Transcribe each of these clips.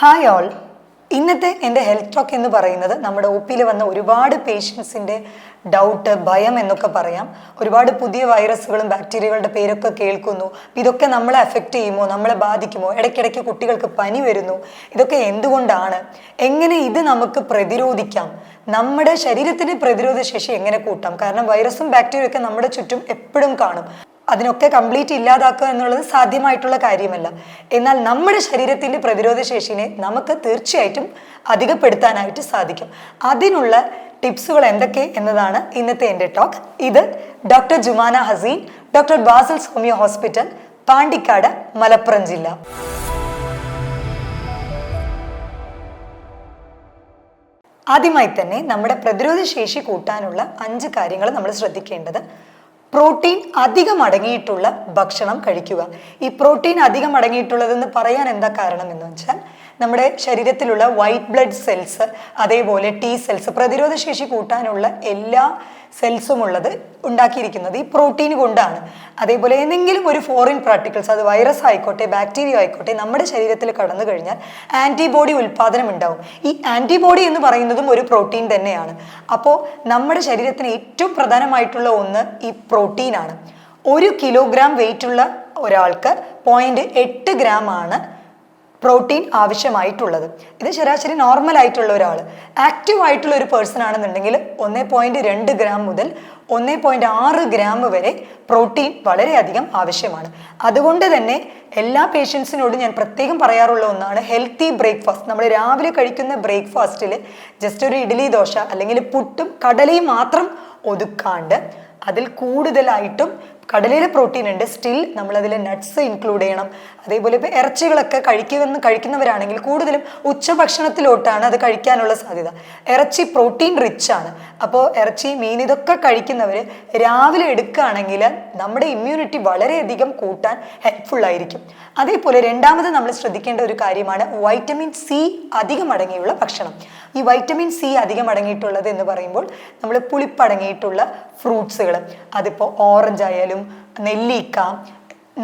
Hi all ഇന്നത്തെ എന്റെ health talk എന്ന് പറയുന്നത് നമ്മുടെ ഒ പിയിൽ വന്ന ഒരുപാട് പേഷ്യൻസിന്റെ ഡൗട്ട് ഭയം എന്നൊക്കെ പറയാം. ഒരുപാട് പുതിയ വൈറസുകളും ബാക്ടീരിയകളുടെ പേരൊക്കെ കേൾക്കുന്നു. ഇതൊക്കെ നമ്മളെ അഫക്റ്റ് ചെയ്യുമോ? നമ്മളെ ബാധിക്കുമോ? ഇടയ്ക്കിടയ്ക്ക് കുട്ടികൾക്ക് പനി വരുന്നു. ഇതൊക്കെ എന്തുകൊണ്ടാണ്? എങ്ങനെ ഇത് നമുക്ക് പ്രതിരോധിക്കാം? നമ്മുടെ ശരീരത്തിന് പ്രതിരോധ ശേഷി എങ്ങനെ കൂട്ടാം? കാരണം വൈറസും ബാക്ടീരിയ ഒക്കെ നമ്മുടെ ചുറ്റും എപ്പോഴും കാണും. അതിനൊക്കെ കംപ്ലീറ്റ് ഇല്ലാതാക്കുക എന്നുള്ളത് സാധ്യമായിട്ടുള്ള കാര്യമല്ല. എന്നാൽ നമ്മുടെ ശരീരത്തിന്റെ പ്രതിരോധ ശേഷിനെ നമുക്ക് തീർച്ചയായിട്ടും അധികപ്പെടുത്താനായിട്ട് സാധിക്കും. അതിനുള്ള ടിപ്സുകൾ എന്തൊക്കെ എന്നതാണ് ഇന്നത്തെ എന്റെ ടോക്ക് ഇത് doctor Jumana Haseen doctor Basal homeo hospital Pandikkad Malappuram ജില്ല. ആദ്യമായി തന്നെ നമ്മുടെ പ്രതിരോധ ശേഷി കൂട്ടാനുള്ള അഞ്ച് കാര്യങ്ങൾ നമ്മൾ ശ്രദ്ധിക്കേണ്ടത് പ്രോട്ടീൻ അധികം അടങ്ങിയിട്ടുള്ള ഭക്ഷണം കഴിക്കുക. ഈ പ്രോട്ടീൻ അധികം അടങ്ങിയിട്ടുള്ളതെന്ന് പറയാൻ എന്താ കാരണം എന്ന് വെച്ചാൽ നമ്മുടെ ശരീരത്തിലുള്ള വൈറ്റ് ബ്ലഡ് സെൽസ് അതേപോലെ ടി സെൽസ് പ്രതിരോധ ശേഷി കൂട്ടാനുള്ള എല്ലാ സെൽസും ഉള്ളത് ഉണ്ടാക്കിയിരിക്കുന്നത് ഈ പ്രോട്ടീൻ കൊണ്ടാണ്. അതേപോലെ ഏതെങ്കിലും ഒരു ഫോറിൻ പാർട്ടിക്കിൾസ് അത് വൈറസ് ആയിക്കോട്ടെ ബാക്ടീരിയ ആയിക്കോട്ടെ നമ്മുടെ ശരീരത്തിൽ കടന്നു കഴിഞ്ഞാൽ ആന്റിബോഡി ഉൽപ്പാദനം ഉണ്ടാവും. ഈ ആന്റിബോഡി എന്ന് പറയുന്നതും ഒരു പ്രോട്ടീൻ തന്നെയാണ്. അപ്പോൾ നമ്മുടെ ശരീരത്തിന് ഏറ്റവും പ്രധാനമായിട്ടുള്ള ഒന്ന് ഈ പ്രോട്ടീനാണ് ഒരു കിലോഗ്രാം വെയിറ്റുള്ള ഒരാൾക്ക് പോയിന്റ് എട്ട് ഗ്രാം ആണ് പ്രോട്ടീൻ ആവശ്യമായിട്ടുള്ളത്. ഇത് ശരാശരി നോർമൽ ആയിട്ടുള്ള ഒരാൾ ആക്റ്റീവ് ആയിട്ടുള്ള ഒരു പേഴ്സൺ ആണെന്നുണ്ടെങ്കിൽ ഒന്നേ പോയിന്റ് രണ്ട് ഗ്രാം മുതൽ ഒന്നേ പോയിന്റ് ആറ് ഗ്രാം വരെ പ്രോട്ടീൻ വളരെയധികം ആവശ്യമാണ്. അതുകൊണ്ട് തന്നെ എല്ലാ പേഷ്യൻസിനോടും ഞാൻ പ്രത്യേകം പറയാറുള്ള ഒന്നാണ് ഹെൽത്തി ബ്രേക്ക്ഫാസ്റ്റ് നമ്മൾ രാവിലെ കഴിക്കുന്ന ബ്രേക്ക്ഫാസ്റ്റിൽ ജസ്റ്റ് ഒരു ഇഡ്ഡലി ദോശ അല്ലെങ്കിൽ പുട്ടും കടലയും മാത്രം ഒതുക്കാണ്ട് അതിൽ കൂടുതലായിട്ടും കടലയിലെ പ്രോട്ടീൻ ഉണ്ട്. സ്റ്റിൽ നമ്മൾ അതിൽ നട്ട്സ് ഇൻക്ലൂഡ് ചെയ്യണം. അതേപോലെ ഇപ്പോൾ ഇറച്ചികളൊക്കെ കഴിക്കുമെന്ന് കഴിക്കുന്നവരാണെങ്കിൽ കൂടുതലും ഉച്ചഭക്ഷണത്തിലോട്ടാണ് അത് കഴിക്കാനുള്ള സാധ്യത. ഇറച്ചി പ്രോട്ടീൻ റിച്ച് ആണ്. അപ്പോൾ ഇറച്ചി മീൻ ഇതൊക്കെ കഴിക്കുന്നവർ രാവിലെ എടുക്കുകയാണെങ്കിൽ നമ്മുടെ ഇമ്മ്യൂണിറ്റി വളരെയധികം കൂട്ടാൻ ഹെൽപ്ഫുൾ ആയിരിക്കും. അതേപോലെ രണ്ടാമത് നമ്മൾ ശ്രദ്ധിക്കേണ്ട ഒരു കാര്യമാണ് വൈറ്റമിൻ സി അധികം അടങ്ങിയുള്ള ഭക്ഷണം. ഈ വൈറ്റമിൻ സി അധികം അടങ്ങിയിട്ടുള്ളത് എന്ന് പറയുമ്പോൾ നമ്മൾ പുളിപ്പടങ്ങിയിട്ടുള്ള ഫ്രൂട്ട്സുകൾ അതിപ്പോൾ ഓറഞ്ച് ആയാലും നെല്ലിക്ക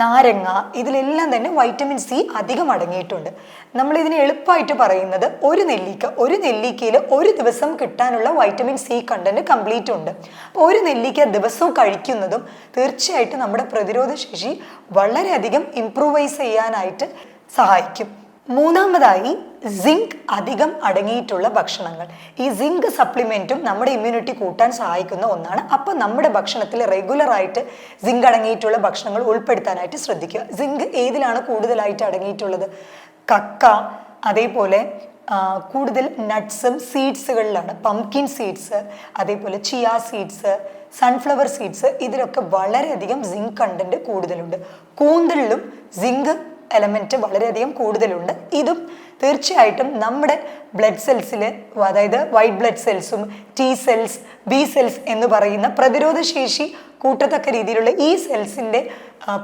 നാരങ്ങ ഇതിലെല്ലാം തന്നെ വൈറ്റമിൻ സി അധികം അടങ്ങിയിട്ടുണ്ട്. നമ്മൾ ഇതിന് എളുപ്പമായിട്ട് പറയുന്നത് ഒരു നെല്ലിക്ക ഒരു നെല്ലിക്കയിൽ ഒരു ദിവസം കിട്ടാനുള്ള വൈറ്റമിൻ സി കണ്ടന്റ് കംപ്ലീറ്റ് ഉണ്ട്. അപ്പോൾ ഒരു നെല്ലിക്ക ദിവസവും കഴിക്കുന്നതും തീർച്ചയായിട്ടും നമ്മുടെ പ്രതിരോധ ശേഷി വളരെയധികം ഇംപ്രൂവൈസ് ചെയ്യാനായിട്ട് സഹായിക്കും. മൂന്നാമതായി സിങ്ക് അധികം അടങ്ങിയിട്ടുള്ള ഭക്ഷണങ്ങൾ. ഈ സിങ്ക് സപ്ലിമെന്റും നമ്മുടെ ഇമ്മ്യൂണിറ്റി കൂട്ടാൻ സഹായിക്കുന്ന ഒന്നാണ്. അപ്പോൾ നമ്മുടെ ഭക്ഷണത്തിൽ റെഗുലറായിട്ട് സിങ്ക് അടങ്ങിയിട്ടുള്ള ഭക്ഷണങ്ങൾ ഉൾപ്പെടുത്താനായിട്ട് ശ്രദ്ധിക്കുക. സിങ്ക് ഏതിലാണ് കൂടുതലായിട്ട് അടങ്ങിയിട്ടുള്ളത്? കക്ക അതേപോലെ കൂടുതൽ നട്ട്സും സീഡ്സുകളിലാണ് പംകിൻ സീഡ്സ് അതേപോലെ ചിയ സീഡ്സ് സൺഫ്ലവർ സീഡ്സ് ഇതിലൊക്കെ വളരെയധികം സിങ്ക് കണ്ടന്റ് കൂടുതലുണ്ട്. കൂന്തലിലും സിങ്ക് എലമെന്റ് വളരെയധികം കൂടുതലുണ്ട്. ഇതും തീർച്ചയായിട്ടും നമ്മുടെ ബ്ലഡ് സെൽസിൽ അതായത് വൈറ്റ് ബ്ലഡ് സെൽസും ടി സെൽസ് ബി സെൽസ് എന്ന് പറയുന്ന പ്രതിരോധ ശേഷി കൂട്ടത്തക്ക രീതിയിലുള്ള ഈ സെൽസിന്റെ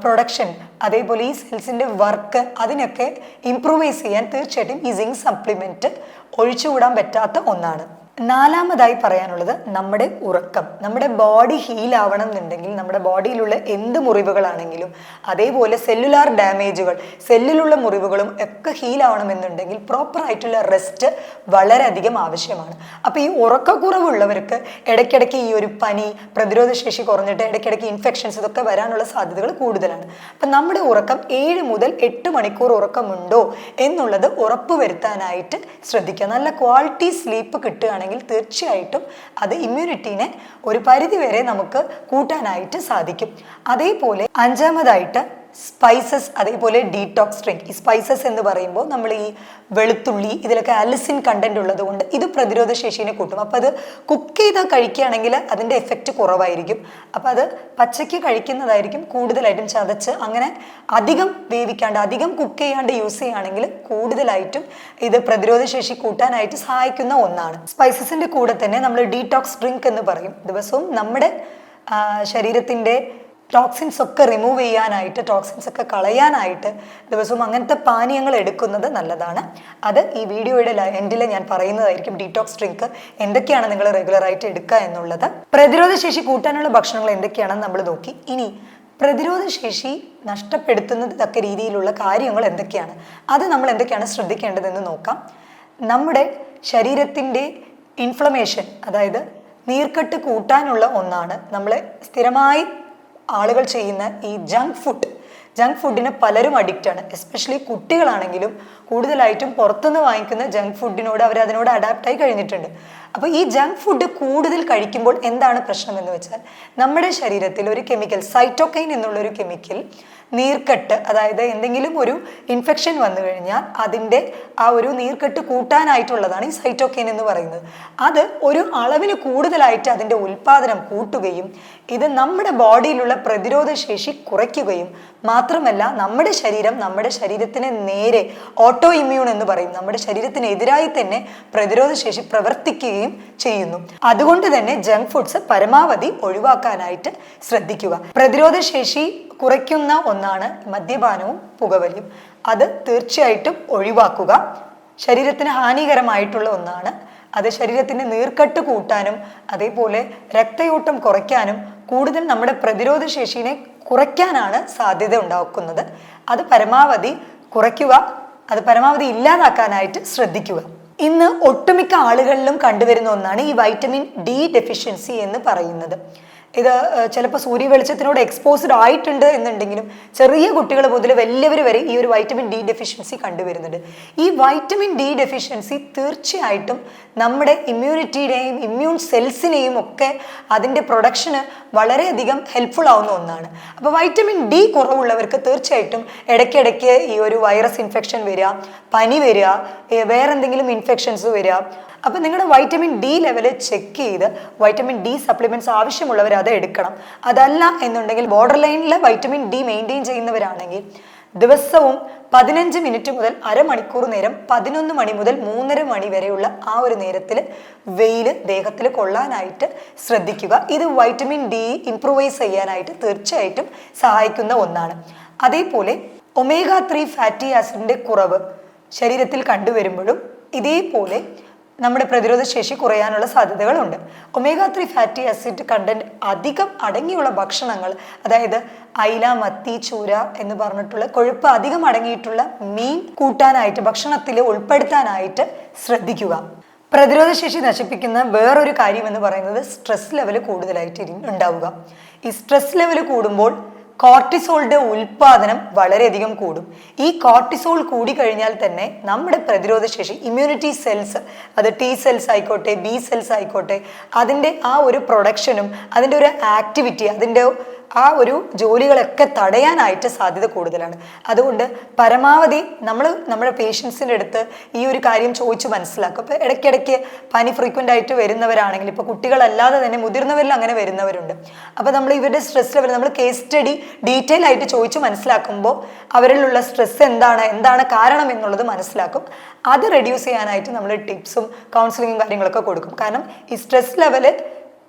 പ്രൊഡക്ഷൻ അതേപോലെ ഈ സെൽസിന്റെ വർക്ക് അതിനൊക്കെ ഇംപ്രൂവൈസ് ചെയ്യാൻ തീർച്ചയായിട്ടും ഈ സിങ്ക് സപ്ലിമെന്റ് ഒഴിച്ചുകൂടാൻ പറ്റാത്ത ഒന്നാണ്. നാലാമതായി പറയാനുള്ളത് നമ്മുടെ ഉറക്കം. നമ്മുടെ ബോഡി ഹീൽ ആവണം എന്നുണ്ടെങ്കിൽ നമ്മുടെ ബോഡിയിലുള്ള എന്ത് മുറിവുകളാണെങ്കിലും അതേപോലെ സെല്ലുലാർ ഡാമേജുകൾ സെല്ലിലുള്ള മുറിവുകളും ഒക്കെ ഹീൽ ആവണമെന്നുണ്ടെങ്കിൽ പ്രോപ്പർ ആയിട്ടുള്ള റെസ്റ്റ് വളരെയധികം ആവശ്യമാണ്. അപ്പോൾ ഈ ഉറക്കക്കുറവുള്ളവർക്ക് ഇടയ്ക്കിടയ്ക്ക് ഈ ഒരു പനി പ്രതിരോധ ശേഷി കുറഞ്ഞിട്ട് ഇടയ്ക്കിടയ്ക്ക് ഇൻഫെക്ഷൻസ് ഇതൊക്കെ വരാനുള്ള സാധ്യതകൾ കൂടുതലാണ്. അപ്പം നമ്മുടെ ഉറക്കം ഏഴ് മുതൽ എട്ട് മണിക്കൂർ ഉറക്കമുണ്ടോ എന്നുള്ളത് ഉറപ്പ് വരുത്താനായിട്ട് ശ്രദ്ധിക്കുക. നല്ല ക്വാളിറ്റി സ്ലീപ്പ് കിട്ടുകയാണെങ്കിൽ തീർച്ചയായിട്ടും അത് ഇമ്മ്യൂണിറ്റീനെ ഒരു പരിധിവരെ നമുക്ക് കൂട്ടാനായിട്ട് സാധിക്കും. അതേപോലെ അഞ്ചാമതായിട്ട് സ്പൈസസ് അതേപോലെ ഡീടോക്സ് ഡ്രിങ്ക് ഈ സ്പൈസസ് എന്ന് പറയുമ്പോൾ നമ്മൾ ഈ വെളുത്തുള്ളി ഇതിലൊക്കെ അലിസിൻ കണ്ടന്റ് ഉള്ളതുകൊണ്ട് ഇത് പ്രതിരോധ ശേഷിനെ കൂട്ടും. അപ്പോൾ അത് കുക്ക് ചെയ്ത് കഴിക്കുകയാണെങ്കിൽ അതിന്റെ എഫക്റ്റ് കുറവായിരിക്കും. അപ്പോൾ അത് പച്ചയ്ക്ക് കഴിക്കുന്നതായിരിക്കും കൂടുതലായിട്ടും ചതച്ച് അങ്ങനെ അധികം വേവിക്കാണ്ട് അധികം കുക്ക് ചെയ്യാണ്ട് യൂസ് ചെയ്യുകയാണെങ്കിൽ കൂടുതലായിട്ടും ഇത് പ്രതിരോധ ശേഷി കൂട്ടാനായിട്ട് സഹായിക്കുന്ന ഒന്നാണ്. സ്പൈസസിന്റെ കൂടെ തന്നെ നമ്മൾ ഡീടോക്സ് ഡ്രിങ്ക് എന്ന് പറയും. ദിവസവും നമ്മുടെ ശരീരത്തിന്റെ ടോക്സിൻസ് ഒക്കെ റിമൂവ് ചെയ്യാനായിട്ട് ടോക്സിൻസ് ഒക്കെ കളയാനായിട്ട് ദിവസവും അങ്ങനത്തെ പാനീയങ്ങൾ എടുക്കുന്നത് നല്ലതാണ്. അത് ഈ വീഡിയോയുടെ എൻഡിൽ ഞാൻ പറയുന്നതായിരിക്കും ഡീടോക്സ് ഡ്രിങ്ക് എന്തൊക്കെയാണ് നിങ്ങൾ റെഗുലർ ആയിട്ട് എടുക്കുക എന്നുള്ളത്. പ്രതിരോധ ശേഷി കൂട്ടാനുള്ള ഭക്ഷണങ്ങൾ എന്തൊക്കെയാണെന്ന് നമ്മൾ നോക്കി. ഇനി പ്രതിരോധ ശേഷി നഷ്ടപ്പെടുത്തുന്നത് തക്ക രീതിയിലുള്ള കാര്യങ്ങൾ എന്തൊക്കെയാണ്? അത് നമ്മൾ എന്തൊക്കെയാണ് ശ്രദ്ധിക്കേണ്ടതെന്ന് നോക്കാം. നമ്മുടെ ശരീരത്തിന്റെ ഇൻഫ്ലമേഷൻ അതായത് നീർക്കെട്ട് കൂട്ടാനുള്ള ഒന്നാണ് നമ്മൾ സ്ഥിരമായി ആളുകൾ ചെയ്യുന്ന ഈ ജങ്ക് ഫുഡ് ജങ്ക് ഫുഡിന് പലരും അഡിക്റ്റ് ആണ്. എസ്പെഷ്യലി കുട്ടികളാണെങ്കിലും കൂടുതലായിട്ടും പുറത്തുനിന്ന് വാങ്ങിക്കുന്ന ജങ്ക് ഫുഡിനോട് അവർ അതിനോട് അഡാപ്റ്റ് ആയി കഴിഞ്ഞിട്ടുണ്ട്. അപ്പോൾ ഈ ജങ്ക് ഫുഡ് കൂടുതൽ കഴിക്കുമ്പോൾ എന്താണ് പ്രശ്നം എന്ന് വെച്ചാൽ നമ്മുടെ ശരീരത്തിൽ ഒരു കെമിക്കൽ സൈറ്റോക്കൈൻ എന്നുള്ള ഒരു കെമിക്കൽ നീർക്കെട്ട് അതായത് എന്തെങ്കിലും ഒരു ഇൻഫെക്ഷൻ വന്നു കഴിഞ്ഞാൽ അതിന്റെ ആ ഒരു നീർക്കെട്ട് കൂട്ടാനായിട്ടുള്ളതാണ് ഈ സൈറ്റോക്കൈൻ എന്ന് പറയുന്നത്. അത് ഒരു അളവിന് കൂടുതലായിട്ട് അതിന്റെ ഉൽപാദനം കൂട്ടുകയും ഇത് നമ്മുടെ ബോഡിയിലുള്ള പ്രതിരോധ ശേഷി കുറയ്ക്കുകയും മാത്രമല്ല നമ്മുടെ ശരീരം നമ്മുടെ ശരീരത്തിന് നേരെ ഓട്ടോ ഇമ്മ്യൂൺ എന്ന് പറയും. നമ്മുടെ ശരീരത്തിനെതിരായി തന്നെ പ്രതിരോധ ശേഷി പ്രവർത്തിക്കുകയും ചെയ്യുന്നു. അതുകൊണ്ട് തന്നെ ജങ്ക് ഫുഡ്സ് പരമാവധി ഒഴിവാക്കാനായിട്ട് ശ്രദ്ധിക്കുക. പ്രതിരോധ ശേഷി കുറയ്ക്കുന്ന ഒന്നാണ് മദ്യപാനവും പുകവലിയും. അത് തീർച്ചയായിട്ടും ഒഴിവാക്കുക. ശരീരത്തിന് ഹാനികരമായിട്ടുള്ള ഒന്നാണ്. അത് ശരീരത്തിന്റെ നീർക്കെട്ട് കൂട്ടാനും അതേപോലെ രക്തയോട്ടം കുറയ്ക്കാനും കൂടുതൽ നമ്മുടെ പ്രതിരോധ ശേഷിനെ കുറയ്ക്കാനാണ് സാധ്യത ഉണ്ടാക്കുന്നത്. അത് പരമാവധി കുറയ്ക്കുക. അത് പരമാവധി ഇല്ലാതാക്കാനായിട്ട് ശ്രദ്ധിക്കുക. ഇന്ന് ഒട്ടുമിക്ക ആളുകളിലും കണ്ടുവരുന്ന ഒന്നാണ് ഈ വൈറ്റമിൻ ഡി ഡെഫിഷ്യൻസി എന്ന് പറയുന്നത്. ഇത് ചിലപ്പോൾ സൂര്യ വെളിച്ചത്തിനോട് എക്സ്പോസ്ഡ് ആയിട്ടുണ്ട് എന്നുണ്ടെങ്കിലും ചെറിയ കുട്ടികൾ മുതൽ വലിയവർ വരെ ഈ ഒരു വൈറ്റമിൻ ഡി ഡെഫിഷ്യൻസി കണ്ടുവരുന്നുണ്ട്. ഈ വൈറ്റമിൻ ഡി ഡെഫിഷ്യൻസി തീർച്ചയായിട്ടും നമ്മുടെ ഇമ്മ്യൂണിറ്റിയുടെയും ഇമ്മ്യൂൺ സെൽസിനെയും ഒക്കെ അതിന്റെ പ്രൊഡക്ഷന് വളരെയധികം ഹെൽപ്ഫുൾ ആവുന്ന ഒന്നാണ്. അപ്പോൾ വൈറ്റമിൻ ഡി കുറവുള്ളവർക്ക് തീർച്ചയായിട്ടും ഇടയ്ക്കിടയ്ക്ക് ഈ ഒരു വൈറസ് ഇൻഫെക്ഷൻ വരിക പനി വരിക വേറെ വേറെന്തെങ്കിലും ഇൻഫെക്ഷൻസ് വരിക അപ്പം നിങ്ങളുടെ വൈറ്റമിൻ ഡി ലെവൽ ചെക്ക് ചെയ്ത് വൈറ്റമിൻ ഡി സപ്ലിമെന്റ്സ് ആവശ്യമുള്ളവർ അത് എടുക്കണം. അതല്ല എന്നുണ്ടെങ്കിൽ ബോർഡർ ലൈനിലെ വൈറ്റമിൻ ഡി മെയിന്റെയിൻ ചെയ്യുന്നവരാണെങ്കിൽ ദിവസവും പതിനഞ്ച് മിനിറ്റ് മുതൽ അരമണിക്കൂർ നേരം പതിനൊന്ന് മണി മുതൽ മൂന്നര മണി വരെയുള്ള ആ ഒരു നേരത്തിൽ വെയിൽ ദേഹത്തിൽ കൊള്ളാനായിട്ട് ശ്രദ്ധിക്കുക. ഇത് വൈറ്റമിൻ ഡി ഇംപ്രൂവൈസ് ചെയ്യാനായിട്ട് തീർച്ചയായിട്ടും സഹായിക്കുന്ന ഒന്നാണ്. അതേപോലെ ഒമേഗ ത്രീ ഫാറ്റി ആസിഡിന്റെ കുറവ് ശരീരത്തിൽ കണ്ടുവരുമ്പോഴും ഇതേപോലെ നമ്മുടെ പ്രതിരോധ ശേഷി കുറയാനുള്ള സാധ്യതകളുണ്ട്. Omega three fatty acid content അധികം അടങ്ങിയുള്ള ഭക്ഷണങ്ങൾ അതായത് അയില മത്തി ചൂര എന്ന് പറഞ്ഞിട്ടുള്ള കൊഴുപ്പ് അധികം അടങ്ങിയിട്ടുള്ള മീൻ കൂട്ടാനായിട്ട് ഭക്ഷണത്തിൽ ഉൾപ്പെടുത്താനായിട്ട് ശ്രദ്ധിക്കുക. പ്രതിരോധ ശേഷി നശിപ്പിക്കുന്ന വേറൊരു കാര്യം എന്ന് പറയുന്നത് സ്ട്രെസ് ലെവൽ കൂടുതലായിട്ട് ഉണ്ടാവുക. ഈ സ്ട്രെസ് ലെവൽ കൂടുമ്പോൾ കോർട്ടിസോളിന്റെ ഉൽപാദനം വളരെയധികം കൂടും. ഈ കോർട്ടിസോൾ കൂടി കഴിഞ്ഞാൽ തന്നെ നമ്മുടെ പ്രതിരോധ ശേഷി ഇമ്മ്യൂണിറ്റി സെൽസ് അത് ടി സെൽസ് ആയിക്കോട്ടെ ബി സെൽസ് ആയിക്കോട്ടെ അതിന്റെ ആ ഒരു പ്രൊഡക്ഷനും അതിന്റെ ഒരു ആക്ടിവിറ്റി അതിന്റെ ആ ഒരു ജോലികളൊക്കെ തടയാനായിട്ട് സാധ്യത കൂടുതലാണ്. അതുകൊണ്ട് പരമാവധി നമ്മൾ നമ്മുടെ പേഷ്യൻസിന്റെ അടുത്ത് ഈ ഒരു കാര്യം ചോദിച്ചു മനസ്സിലാക്കും. ഇപ്പോൾ ഇടയ്ക്കിടയ്ക്ക് പനി ഫ്രീക്വന്റ് ആയിട്ട് വരുന്നവരാണെങ്കിൽ ഇപ്പോൾ കുട്ടികളല്ലാതെ തന്നെ മുതിർന്നവരിൽ അങ്ങനെ വരുന്നവരുണ്ട്. അപ്പോൾ നമ്മൾ ഇവരുടെ സ്ട്രെസ് ലെവൽ നമ്മൾ കേസ് സ്റ്റഡി ഡീറ്റെയിൽ ആയിട്ട് ചോദിച്ചു മനസ്സിലാക്കുമ്പോൾ അവരിലുള്ള സ്ട്രെസ് എന്താണ് എന്താണ് കാരണം എന്നുള്ളത് മനസ്സിലാക്കും. അത് റെഡ്യൂസ് ചെയ്യാനായിട്ട് നമ്മൾ ടിപ്സും കൗൺസിലിങ്ങും കാര്യങ്ങളൊക്കെ കൊടുക്കും. കാരണം ഈ സ്ട്രെസ് ലെവൽ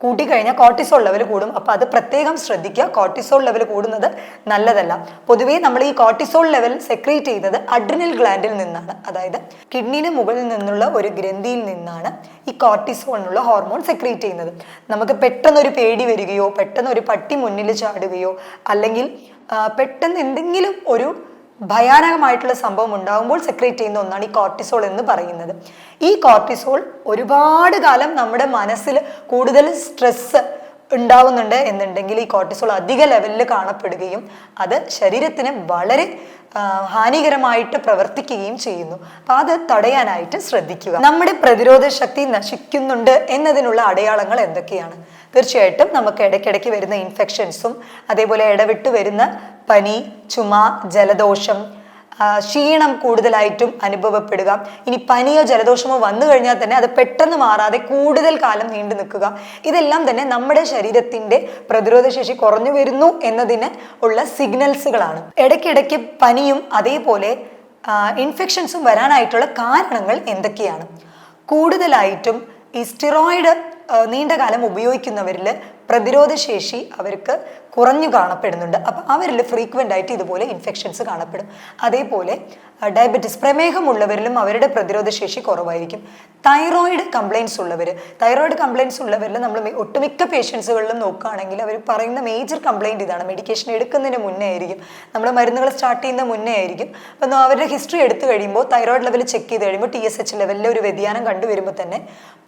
കൂട്ടിക്കഴിഞ്ഞാൽ കോർട്ടിസോൾ ലെവൽ കൂടും. അപ്പോൾ അത് പ്രത്യേകം ശ്രദ്ധിക്കുക. കോർട്ടിസോൾ ലെവൽ കൂടുന്നത് നല്ലതല്ല. പൊതുവേ നമ്മൾ ഈ കോർട്ടിസോൾ ലെവൽ സെക്രീറ്റ് ചെയ്യുന്നത് അഡ്രിനൽ ഗ്ലാൻഡിൽ നിന്നാണ്. അതായത് കിഡ്നിന് മുകളിൽ നിന്നുള്ള ഒരു ഗ്രന്ഥിയിൽ നിന്നാണ് ഈ കോർട്ടിസോൾ എന്നുള്ള ഹോർമോൺ സെക്രീറ്റ് ചെയ്യുന്നത്. നമുക്ക് പെട്ടെന്ന് ഒരു പേടി വരികയോ പെട്ടെന്ന് ഒരു പട്ടി മുന്നിൽ ചാടുകയോ അല്ലെങ്കിൽ പെട്ടെന്ന് എന്തെങ്കിലും ഒരു ഭയാനകമായിട്ടുള്ള സംഭവം ഉണ്ടാകുമ്പോൾ സെക്രേറ്റ് ചെയ്യുന്ന ഒന്നാണ് ഈ കോർട്ടിസോൾ എന്ന് പറയുന്നത്. ഈ കോർട്ടിസോൾ ഒരുപാട് കാലം നമ്മുടെ മനസ്സിൽ കൂടുതൽ സ്ട്രെസ് ഉണ്ടാവുന്നുണ്ട് എന്നുണ്ടെങ്കിൽ ഈ കോർട്ടിസോൾ അധിക ലെവലിൽ കാണപ്പെടുകയും അത് ശരീരത്തിന് വളരെ ഹാനികരമായിട്ട് പ്രവർത്തിക്കുകയും ചെയ്യുന്നു. അപ്പൊ അത് തടയാനായിട്ട് ശ്രദ്ധിക്കുക. നമ്മുടെ പ്രതിരോധ ശക്തി നശിക്കുന്നുണ്ട് എന്നതിനുള്ള അടയാളങ്ങൾ എന്തൊക്കെയാണ്? തീർച്ചയായിട്ടും നമുക്ക് ഇടയ്ക്കിടയ്ക്ക് വരുന്ന ഇൻഫെക്ഷൻസും അതേപോലെ ഇടവിട്ട് വരുന്ന പനി ചുമ ജലദോഷം ക്ഷീണം കൂടുതലായിട്ടും അനുഭവപ്പെടുക. ഇനി പനിയോ ജലദോഷമോ വന്നു കഴിഞ്ഞാൽ തന്നെ അത് പെട്ടെന്ന് മാറാതെ കൂടുതൽ കാലം നീണ്ടു നിൽക്കുക. ഇതെല്ലാം തന്നെ നമ്മുടെ ശരീരത്തിന്റെ പ്രതിരോധ ശേഷി കുറഞ്ഞു വരുന്നു എന്നതിന് ഉള്ള സിഗ്നൽസുകളാണ്. ഇടയ്ക്കിടയ്ക്ക് പനിയും അതേപോലെ ഇൻഫെക്ഷൻസും വരാനായിട്ടുള്ള കാരണങ്ങൾ എന്തൊക്കെയാണ്? കൂടുതലായിട്ടും ഈ സ്റ്റിറോയിഡ് നീണ്ടകാലം ഉപയോഗിക്കുന്നവരിൽ പ്രതിരോധ ശേഷി അവർക്ക് കുറഞ്ഞു കാണപ്പെടുന്നുണ്ട്. അപ്പോൾ അവരിൽ ഫ്രീക്വന്റ് ആയിട്ട് ഇതുപോലെ ഇൻഫെക്ഷൻസ് കാണപ്പെടും. അതേപോലെ ഡയബറ്റിസ് പ്രമേഹമുള്ളവരിലും അവരുടെ പ്രതിരോധ ശേഷി കുറവായിരിക്കും. തൈറോയിഡ് കംപ്ലയിൻസ് ഉള്ളവർ തൈറോയിഡ് കംപ്ലയിൻസ് ഉള്ളവരിൽ നമ്മൾ ഒട്ടുമിക്ക പേഷ്യൻസുകളിലും നോക്കുകയാണെങ്കിൽ അവർ പറയുന്ന മേജർ കംപ്ലയിന്റ് ഇതാണ്. മെഡിക്കേഷൻ എടുക്കുന്നതിന് മുന്നേ ആയിരിക്കും. നമ്മൾ മരുന്നുകൾ സ്റ്റാർട്ട് ചെയ്യുന്ന മുന്നേ ആയിരിക്കും. അപ്പം അവരുടെ ഹിസ്റ്ററി എടുത്തു കഴിയുമ്പോൾ തൈറോയിഡ് ലെവൽ ചെക്ക് ചെയ്ത് കഴിയുമ്പോൾ ടി എസ് എച്ച് ലെവലിൽ ഒരു വ്യതിയാനം കണ്ടുവരുമ്പോൾ തന്നെ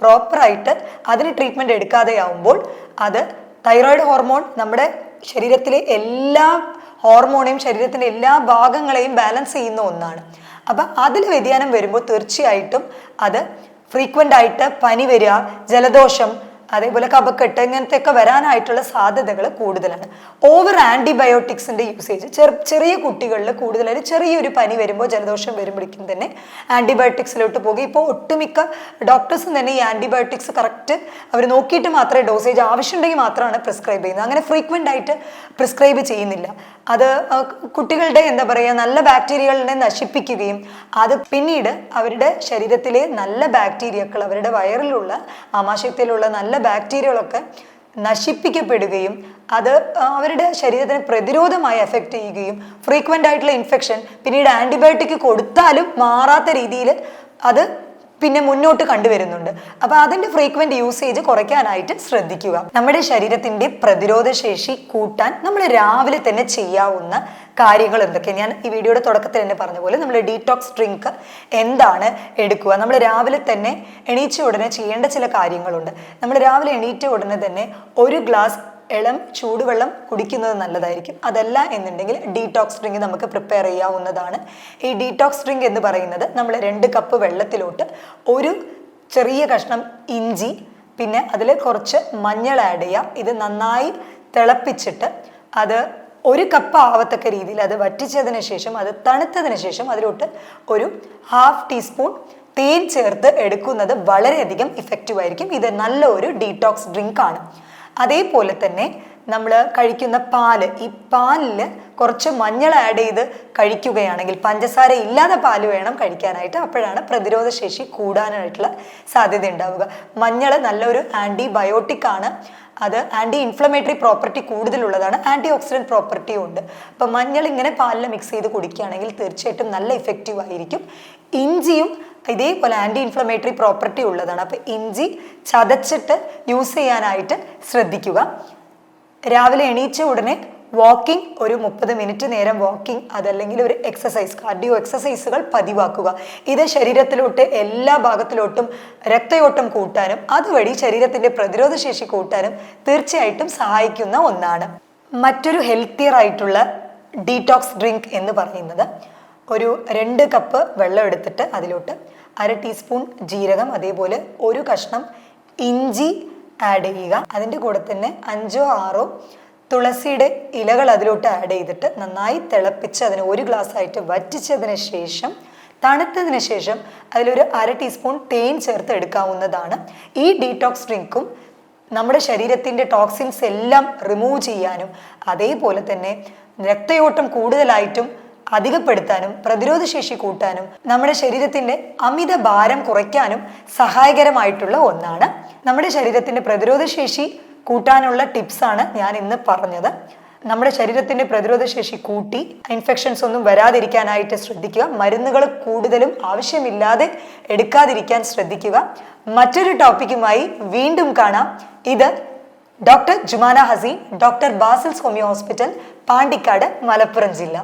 പ്രോപ്പറായിട്ട് അതിന് ട്രീറ്റ്മെന്റ് എടുക്കാതെ ആവുമ്പോൾ അത് തൈറോയിഡ് ഹോർമോൺ നമ്മുടെ ശരീരത്തിലെ എല്ലാ ഹോർമോണേയും ശരീരത്തിന്റെ എല്ലാ ഭാഗങ്ങളെയും ബാലൻസ് ചെയ്യുന്ന ഒന്നാണ്. അപ്പം അതിൽ വ്യതിയാനം വരുമ്പോൾ തീർച്ചയായിട്ടും അത് ഫ്രീക്വന്റ് ആയിട്ട് പനി വരിക ജലദോഷം അതേപോലെ കഫക്കെട്ട് ഇങ്ങനത്തെ ഒക്കെ വരാനായിട്ടുള്ള സാധ്യതകൾ കൂടുതലാണ്. ഓവർ ആന്റിബയോട്ടിക്സിന്റെ യൂസേജ് ചെറിയ കുട്ടികളിൽ കൂടുതലായി ചെറിയൊരു പനി വരുമ്പോൾ ജലദോഷം വരുമ്പോഴേക്കും തന്നെ ആന്റിബയോട്ടിക്സിലോട്ട് പോകും. ഇപ്പോൾ ഒട്ടുമിക്ക ഡോക്ടേഴ്സും തന്നെ ഈ ആന്റിബയോട്ടിക്സ് കറക്റ്റ് അവർ നോക്കിയിട്ട് മാത്രമേ ഡോസേജ് ആവശ്യമുണ്ടെങ്കിൽ മാത്രമാണ് പ്രിസ്ക്രൈബ് ചെയ്യുന്നത്. അങ്ങനെ ഫ്രീക്വന്റ് ആയിട്ട് പ്രിസ്ക്രൈബ് ചെയ്യുന്നില്ല. അത് കുട്ടികളുടെ എന്താ പറയുക നല്ല ബാക്ടീരിയകളെ നശിപ്പിക്കുകയും അത് പിന്നീട് അവരുടെ ശരീരത്തിലെ നല്ല ബാക്ടീരിയകൾ അവരുടെ വയറിലുള്ള ആമാശയത്തിലുള്ള നല്ല ബാക്ടീരിയകളൊക്കെ നശിപ്പിക്കപ്പെടുകയും അത് അവരുടെ ശരീരത്തിന് പ്രതിരോധമായി എഫക്റ്റ് ചെയ്യുകയും ഫ്രീക്വന്റ് ആയിട്ടുള്ള ഇൻഫെക്ഷൻ പിന്നീട് ആന്റിബയോട്ടിക് കൊടുത്താലും മാറാത്ത രീതിയിൽ അത് പിന്നെ മുന്നോട്ട് കണ്ടുവരുന്നുണ്ട്. അപ്പോൾ അതിന്റെ ഫ്രീക്വന്റ് യൂസേജ് കുറയ്ക്കാനായിട്ട് ശ്രദ്ധിക്കുക. നമ്മുടെ ശരീരത്തിന്റെ പ്രതിരോധ ശേഷി കൂട്ടാൻ നമ്മൾ രാവിലെ തന്നെ ചെയ്യാവുന്ന കാര്യങ്ങൾ എന്തൊക്കെ? ഞാൻ ഈ വീഡിയോയുടെ തുടക്കത്തിൽ തന്നെ പറഞ്ഞ പോലെ നമ്മൾ ഡീടോക്സ് ഡ്രിങ്ക് എന്താണ് എടുക്കുക? നമ്മൾ രാവിലെ തന്നെ എണീച്ച ഉടനെ ചെയ്യേണ്ട ചില കാര്യങ്ങളുണ്ട്. നമ്മൾ രാവിലെ എണീറ്റ ഉടനെ തന്നെ ഒരു ഗ്ലാസ് ഇളം ചൂടുവെള്ളം കുടിക്കുന്നത് നല്ലതായിരിക്കും. അതല്ല എന്നുണ്ടെങ്കിൽ ഡീടോക്സ് ഡ്രിങ്ക് നമുക്ക് പ്രിപ്പയർ ചെയ്യാവുന്നതാണ്. ഈ ഡീടോക്സ് ഡ്രിങ്ക് എന്ന് പറയുന്നത് നമ്മൾ രണ്ട് കപ്പ് വെള്ളത്തിലോട്ട് ഒരു ചെറിയ കഷ്ണം ഇഞ്ചി പിന്നെ അതിൽ കുറച്ച് മഞ്ഞൾ ആഡ് ചെയ്യാം. ഇത് നന്നായി തിളപ്പിച്ചിട്ട് അത് ഒരു കപ്പ് ആവത്തക്ക രീതിയിൽ അത് വറ്റിച്ചതിന് ശേഷം അത് തണുത്തതിന് ശേഷം അതിലോട്ട് ഒരു ഹാഫ് ടീസ്പൂൺ തേൻ ചേർത്ത് എടുക്കുന്നത് വളരെയധികം ഇഫക്റ്റീവ് ആയിരിക്കും. ഇത് നല്ല ഒരു ഡീടോക്സ് ഡ്രിങ്ക് ആണ്. അതേപോലെ തന്നെ നമ്മൾ കഴിക്കുന്ന പാൽ. ഈ പാലിൽ കുറച്ച് മഞ്ഞൾ ആഡ് ചെയ്ത് കഴിക്കുകയാണെങ്കിൽ പഞ്ചസാര ഇല്ലാതെ പാൽ വേണം കഴിക്കാനായിട്ട്. അപ്പോഴാണ് പ്രതിരോധ ശേഷി കൂടാനായിട്ടുള്ള സാധ്യത ഉണ്ടാവുക. മഞ്ഞൾ നല്ലൊരു ആന്റിബയോട്ടിക് ആണ്. അത് ആന്റി ഇൻഫ്ലമേറ്ററി പ്രോപ്പർട്ടി കൂടുതലുള്ളതാണ്. ആന്റി ഓക്സിഡന്റ് പ്രോപ്പർട്ടിയും ഉണ്ട്. അപ്പോൾ മഞ്ഞൾ ഇങ്ങനെ പാലിൽ മിക്സ് ചെയ്ത് കുടിക്കുകയാണെങ്കിൽ തീർച്ചയായിട്ടും നല്ല ഇഫക്റ്റീവ് ആയിരിക്കും. ഇഞ്ചിയും ഇതേപോലെ ആന്റി ഇൻഫ്ലമേറ്ററി പ്രോപ്പർട്ടി ഉള്ളതാണ്. അപ്പോൾ ഇഞ്ചി ചതച്ചിട്ട് യൂസ് ചെയ്യാനായിട്ട് ശ്രദ്ധിക്കുക. രാവിലെ എണീച്ച ഉടനെ വാക്കിംഗ് ഒരു മുപ്പത് മിനിറ്റ് നേരം വാക്കിംഗ് അതല്ലെങ്കിൽ ഒരു എക്സസൈസ് കാർഡിയോ എക്സസൈസുകൾ പതിവാക്കുക. ഇത് ശരീരത്തിലോട്ട് എല്ലാ ഭാഗത്തിലോട്ടും രക്തയോട്ടം കൂട്ടാനും അതുവഴി ശരീരത്തിന്റെ പ്രതിരോധ ശേഷി കൂട്ടാനും തീർച്ചയായിട്ടും സഹായിക്കുന്ന ഒന്നാണ്. മറ്റൊരു ഹെൽത്തിയർ ആയിട്ടുള്ള ഡീടോക്സ് ഡ്രിങ്ക് എന്ന് പറയുന്നത്. ഒരു രണ്ട് കപ്പ് വെള്ളം എടുത്തിട്ട് അതിലോട്ട് അര ടീസ്പൂൺ ജീരകം അതേപോലെ ഒരു കഷ്ണം ഇഞ്ചി ആഡ് ചെയ്യുക. അതിന്റെ കൂടെ തന്നെ അഞ്ചോ ആറോ തുളസിയുടെ ഇലകൾ അതിലോട്ട് ആഡ് ചെയ്തിട്ട് നന്നായി തിളപ്പിച്ച് അതിന് ഒരു ഗ്ലാസ് ആയിട്ട് വറ്റിച്ചതിന് ശേഷം തണുത്തതിന് ശേഷം അതിലൊരു അര ടീസ്പൂൺ തേൻ ചേർത്ത് എടുക്കാവുന്നതാണ്. ഈ ഡീടോക്സ് ഡ്രിങ്കും നമ്മുടെ ശരീരത്തിന്റെ ടോക്സിൻസ് എല്ലാം റിമൂവ് ചെയ്യാനും അതേപോലെ തന്നെ രക്തയോട്ടം കൂടുതലായിട്ടും അധികപ്പെടുത്താനും പ്രതിരോധശേഷി കൂട്ടാനും നമ്മുടെ ശരീരത്തിന്റെ അമിത ഭാരം കുറയ്ക്കാനും സഹായകരമായിട്ടുള്ള ഒന്നാണ്. നമ്മുടെ ശരീരത്തിന്റെ പ്രതിരോധശേഷി കൂട്ടാനുള്ള ടിപ്സാണ് ഞാൻ ഇന്ന് പറഞ്ഞത്. നമ്മുടെ ശരീരത്തിന്റെ പ്രതിരോധശേഷി കൂട്ടി ഇൻഫെക്ഷൻസ് ഒന്നും വരാതിരിക്കാനായിട്ട് ശ്രദ്ധിക്കുക മരുന്നുകൾ കൂടുതലും ആവശ്യമില്ലാതെ എടുക്കാതിരിക്കാൻ ശ്രദ്ധിക്കുക. മറ്റൊരു ടോപ്പിക്കുമായി വീണ്ടും കാണാം. ഇത് doctor Jumana Haseen doctor Basil's homeo hospital Pandikkad Malappuram ജില്ല.